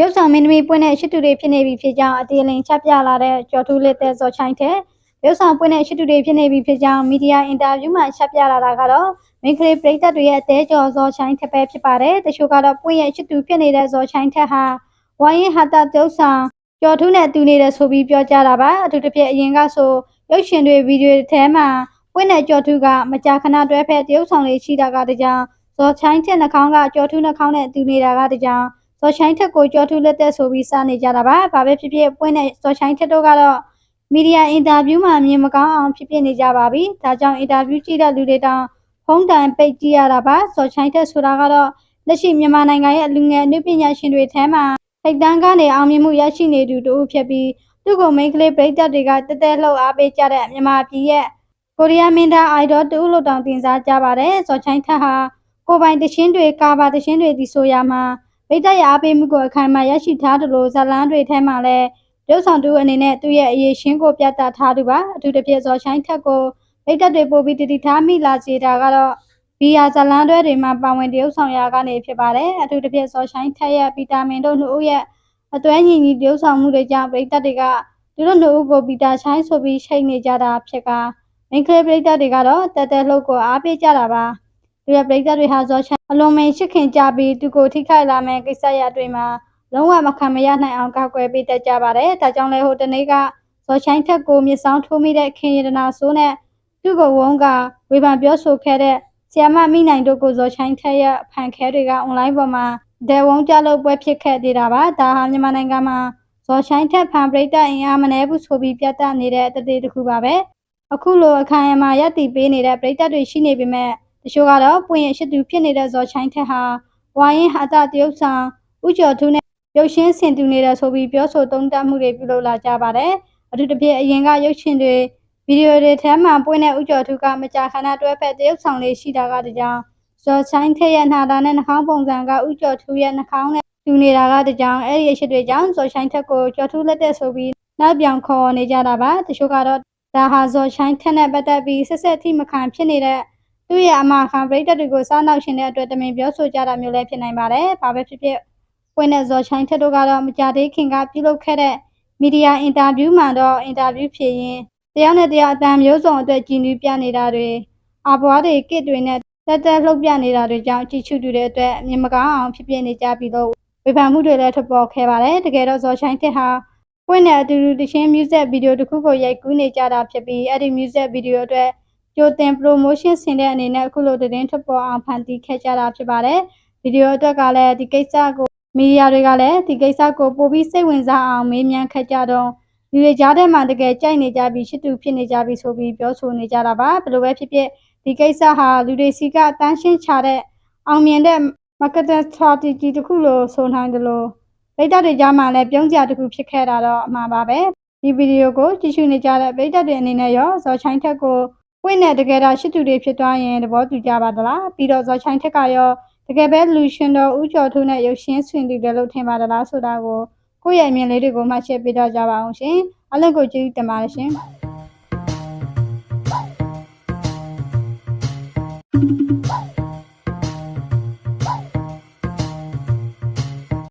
ရုပ်ဆောင်မင်းသမီးပွင့်တဲ့ရှစ်တူတွေဖြစ်နေပြီဖြစ်ကြောင်းအတီးအလင်းချပြလာတဲ့ကျော်ထူးလက်သက်ဇော်ချိုင်းတဲ့ရုပ်ဆောင်ပွင့်တဲ့ရှစ်တူတွေဖြစ်နေပြီဖြစ်ကြောင်းမီဒီယာအင်တာဗျူးမှာချပြလာတာကတော့မိန်းကလေးပရိသတ်တွေရဲ့အသေးကျော်ဇော်ချိုင်းထက်ပဲဖြစ်ပါတယ်တချို့ကတော့ပွင့်ရဲ့ရှစ်တူဖြစ်နေတဲ့ဇော်ချိုင်းထက်ဟာဝိုင်းရင်ဟာတာတုပ်ဆောင်ကျော်ထူးနဲ့တူနေတယ်ဆိုပြီးပြောကြတာပါအထူးသဖြင့်အရင်ကဆိုရုပ်ရှင်တွေဗီဒီယိုတွေထဲမှာပွင့်တဲ့ကျော်ထူးကမကြာခဏတွဲဖက်တရုပ်ဆောင်လေးရှိတာကတကြောင်ဇော်ချိုင်းထက်နှာခေါင်းကကျော်ထူးနှာခေါင်းနဲ့တူနေတာကတကြောင် ဇော်ချိုင်းထက်ကိုကြောထူးလက်သက်ဆိုပြီးစနေကြတာပါ။ဘာပဲဖြစ်ဖြစ်ပွင့်တဲ့ဇော်ချိုင်းထက်တို့ကတော့မီဒီယာအင်တာဗျူးမှာမြင်မကောင်းအောင်ဖြစ်ဖြစ်နေကြပါပြီ။ဒါကြောင့်အင်တာဗျူးကြည့်တဲ့လူတွေတောင်ဖုံးတန်ပိတ်ကြည့်ရတာပါ။ဇော်ချိုင်းထက်ဆိုတာကတော့လက်ရှိမြန်မာနိုင်ငံရဲ့လူငယ်အနုပညာရှင်တွေထဲမှာထိပ်တန်းကနေအောင်မြင်မှုရရှိနေသူတူဖြစ်ပြီးသူ့ကိုမိန်းကလေးပရိသတ်တွေကတက်တက်လှုပ်အားပေးကြတဲ့မြန်မာပြည်ရဲ့ကိုရီးယားမင်းသားအိုင်ဒေါတူလို့တောင်တင်စားကြပါတယ်။ဇော်ချိုင်းထက်ဟာကိုယ်ပိုင်တခြင်းတွေကာဘာတခြင်းတွေဒီဆိုရမှာ ဗိတ်တက်ရအားပေးမှုကိုအခိုင်အမာရရှိထားတယ်လို့ဇလန်းတွေထဲမှာလည်းရုပ်ဆောင်တူအနေနဲ့သူ့ရဲ့အရေးရှင်းကိုပြသထားသူပါအထူးသဖြင့်ဇော်ချိုင်းထက်ကိုဗိတ်တက်တွေပို့ပြီးတည်ထားမိလာစေတာကတော့ဘီယာဇလန်းတွေတွေမှာပါဝင်တရုပ်ဆောင်ရာကနေဖြစ်ပါတယ်အထူးသဖြင့်ဇော်ချိုင်းထက်ရဲ့ဗီတာမင်တို့နှစ်ဦးရဲ့အသွဲညီညီတရုပ်ဆောင်မှုတွေကြောင့်ဗိတ်တက်တွေကသူတို့နှစ်ဦးကိုဗီတာချိုင်းဆိုပြီးချိန်နေကြတာဖြစ်ကမင်းကလေးဗိတ်တက်တွေကတော့တက်တက်လှုပ်ကိုအားပေးကြတာပါ သူရဲ့ဗိတ်တက်တွေဟာဇော်ချိုင်းအလွန်မင်းရှိခင်ကြပြီးသူကိုထိခိုက်လာမယ့်ကိစ္စရပ်တွေမှာလုံးဝမခံမရနိုင်အောင်ကောက်ွယ်ပေးတတ်ကြပါတယ်။ဒါကြောင့်လည်းဟိုတနေ့ကဇော်ချိုင်းထက်ကိုမြေဆောင်ထိုးမိတဲ့ခင်ရတနာဆိုးနဲ့သူ့ကိုဝုန်းကဝေဖန်ပြောဆိုခဲ့တဲ့ဆီယမမိနိုင်တို့ကိုဇော်ချိုင်းထက်ရဲ့ဖန်ခဲတွေကအွန်လိုင်းပေါ်မှာဒဲဝုန်းကြလို့ပွဲဖြစ်ခဲ့သေးတာပါ။ဒါဟာမြန်မာနိုင်ငံမှာဇော်ချိုင်းထက်ဖန်ပရိသတ်အင်အားမနှဲဘူးဆိုပြီးပြသနေတဲ့တတိတစ်ခုပါပဲ။အခုလိုအခိုင်အမာရပ်တည်ပေးနေတဲ့ပရိသတ်တွေရှိနေပေမဲ့ တချို့ကတော့ပွင့်ရရှိသူဖြစ်နေတဲ့ဇော်ချိုင်းထက်ဟာဝိုင်းရင်ဟာတာတရုတ်ဆောင်ဥကျော်ထူးနဲ့ရုပ်ရှင်ဆင်တူနေတယ်ဆိုပြီးပြောဆိုသုံးသပ်မှုတွေပြုလုပ်လာကြပါတယ်။အထူးသဖြင့်အရင်ကရုပ်ရှင်တွေဗီဒီယိုတွေထဲမှာပွင့်တဲ့ဥကျော်ထူးကမကြာခဏတွဲဖက်တရုတ်ဆောင်လေးရှိတာကတကြောင်ဇော်ချိုင်းထက်ရဲ့နှာတာနဲ့နှာခေါင်းပုံစံကဥကျော်ထူးရဲ့နှာခေါင်းနဲ့တူနေတာကတကြောင်အဲ့ဒီအရှိတွေကြောင့်ဇော်ချိုင်းထက်ကိုကျော်ထူးလက်တဲ့ဆိုပြီးနောက်ပြောင်ခေါ်နေကြတာပါ။တချို့ကတော့ဒါဟာဇော်ချိုင်းထက်နဲ့ပတ်သက်ပြီးဆက်ဆက်ထိမခံဖြစ်နေတဲ့ သူ့ရဲ့အမခံပရိသတ်တွေကိုစားနောက်ရှင်တဲ့အတွက်တမင်ပြောဆိုကြတာမျိုးလည်းဖြစ်နိုင်ပါတယ်။ဘာပဲဖြစ်ဖြစ်ပွင့်တဲ့ဇော်ချိုင်းထက်တို့ကတော့မကြသေးခင်ကပြုလုပ်ခဲ့တဲ့မီဒီယာအင်တာဗျူးမှာတော့အင်တာဗျူးဖြေရင်တယောက်နဲ့တယောက်အတန်မျိုးစုံအတွက်ကြည်နူးပြနေတာတွေအဘွားတွေကစ်တွေနဲ့တက်တက်လှုပ်ပြနေတာတွေကြောင့်ကြည်ချူတူတဲ့အတွက်မြင်မကောင်းအောင်ဖြစ်ဖြစ်နေကြပြီးတော့ဝေဖန်မှုတွေလည်းထွက်ပေါ်ခဲ့ပါတယ်။တကယ်တော့ဇော်ချိုင်းထက်ဟာပွင့်တဲ့အတူတူတချင်း music ဗီဒီယိုတစ်ခုကိုရိုက်ကူးနေကြတာဖြစ်ပြီးအဲ့ဒီ music ဗီဒီယိုအတွက် ကြိုတင် promotion ဆင်တဲ့အနေနဲ့အခုလိုသတင်းထွက်ပေါ်အောင်ဖန်တီးခဲ့ကြတာဖြစ်ပါတယ်။ဗီဒီယိုအတွက်ကလည်းဒီကိစ္စကိုမီဒီယာတွေကလည်းဒီကိစ္စကိုပိုပြီးစိတ်ဝင်စားအောင်မေးမြန်းခဲ့ကြတော့လူတွေကြားထဲမှာတကယ်ကြိုက်နေကြပြီးရှစ်တူဖြစ်နေကြပြီးဆိုပြီးပြောဆိုနေကြတာပါဘယ်လိုပဲဖြစ်ဖြစ်ဒီကိစ္စဟာလူတွေစီကအတန်းရှင်းချတဲ့အောင်မြင်တဲ့ marketing strategy တစ်ခုလို့ဆိုနိုင်တယ်လို့ဒိတ်တာတွေကြားမှာလည်းပြုံးကြတစ်ခုဖြစ်ခဲ့တာတော့အမှန်ပါပဲဒီဗီဒီယိုကိုကြည့်ရှုနေကြတဲ့ပရိသတ်တွေအနေနဲ့ရောဇော်ချိုင်းထက်ကို ပွင့်တဲ့တကယ်တော့ရှစ်တူတွေဖြစ်သွားရင်သဘောတူကြပါသလားပြီးတော့ဇော်ချိုင်းထက်ကရောတကယ်ပဲလူရှင်တော်ဦးကျော်ထုနဲ့ရုပ်ရှင်ဆွင်တူတယ်လို့ထင်ပါသလားဆိုတာကိုကိုယ့်ရဲ့အမြင်လေးတွေကိုမှတ်ချက်ပေးတော့ကြပါအောင်ရှင်အလုံးကိုကျေးဇူးတင်ပါတယ်ရှင်